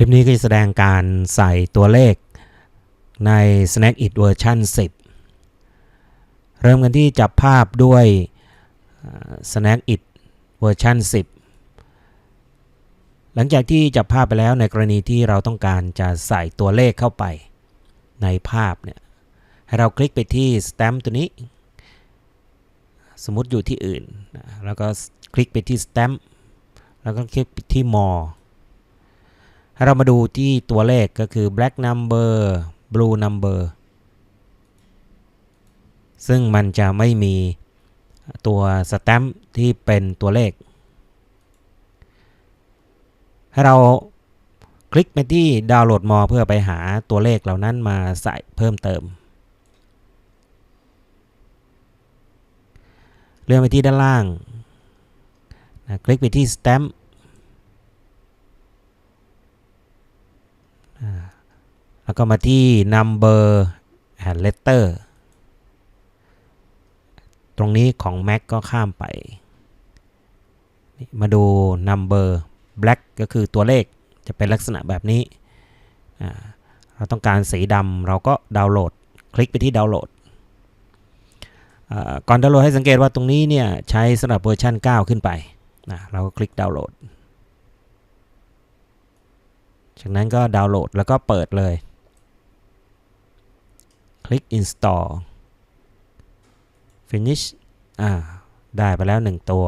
คลิปนี้ก็จะแสดงการใส่ตัวเลขใน Snack It เวอร์ชัน10 เริ่มกันที่จับภาพด้วย Snack It เวอร์ชัน10 หลังจากที่จับภาพไปแล้วในกรณีที่เราต้องการจะใส่ตัวเลขเข้าไปในภาพเนี่ยให้เราคลิกไปที่ Stamp ตัวนี้ สมมติอยู่ที่อื่น แล้วก็คลิกไปที่ Stamp แล้วก็คลิกไปที่ More เรามาดูที่ตัวเลขก็คือ black number blue number ซึ่งมันจะไม่มีตัวสแตมป์ที่เป็นตัวเลข ให้เราคลิกไปที่ดาวน์โหลดมอเพื่อไปหาตัวเลขเหล่านั้นมาใส่เพิ่มเติม เลื่อนไปที่ด้านล่างนะคลิกไปที่ stamp อ่าแล้ว ก็มาที่ number and letter ตรงนี้ของ Mac ก็ข้ามไป มาดู number black ก็คือตัวเลขจะเป็นลักษณะแบบนี้ เราต้องการสีดำเราก็ดาวน์โหลด คลิกไปที่ดาวน์โหลด ก่อนดาวน์โหลดให้สังเกตว่าตรงนี้เนี่ยใช้สำหรับเวอร์ชัน9 ขึ้นไปนะเราก็คลิกดาวน์โหลด จากนั้นก็ดาวน์โหลดแล้วก็เปิดเลย คลิก install finish อ่าได้ไปแล้ว 1 ตัว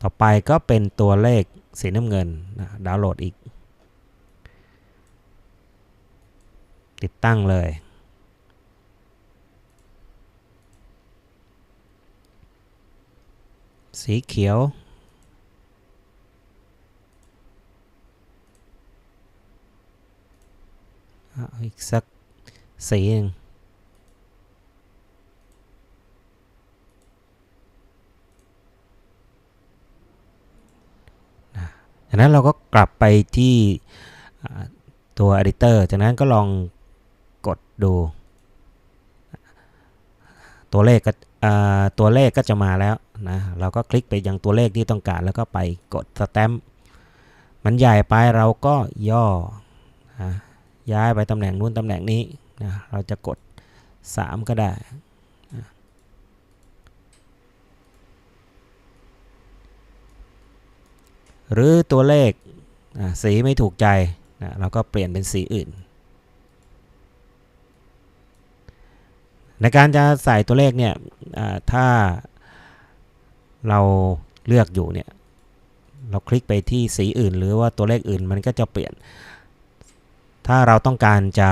ต่อไปก็เป็นตัวเลขสีน้ำเงินนะดาวน์โหลดอีก ติดตั้งเลย สีเขียวอีกสักสีหนึ่ง จากนั้นเราก็กลับไปที่ตัว Editor จากนั้นก็ลองกดดู ตัวเลขก็ตัวเลขก็จะมาแล้วนะเราก็คลิกไปยังตัวเลขที่ต้องการแล้วก็ไปกดสแตมป์มันใหญ่ไปเราก็ย่อนะย้ายไปตำแหน่งนู้นตำแหน่งนี้นะเราจะกด 3 ก็ได้นะ หรือตัวเลขสีไม่ถูกใจนะเราก็เปลี่ยนเป็นสีอื่น ในการจะใส่ตัวเลขเนี่ยถ้าเราเลือกอยู่เนี่ยเราคลิกไปที่สีอื่น หรือว่าตัวเลขอื่นมันก็จะเปลี่ยน ถ้าเราต้องการจะ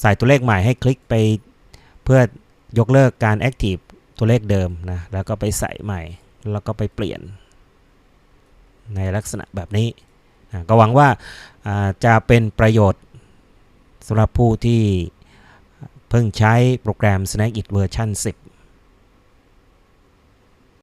ใส่ตัวเลขใหม่ให้คลิกไปเพื่อยกเลิกการ Active ตัวเลขเดิมนะแล้วก็ไปใส่ใหม่ แล้วก็ไปเปลี่ยน ในลักษณะแบบนี้นะก็หวังว่าจะเป็นประโยชน์สำหรับผู้ที่เพิ่งใช้โปรแกรม Snack It เวอร์ชัน10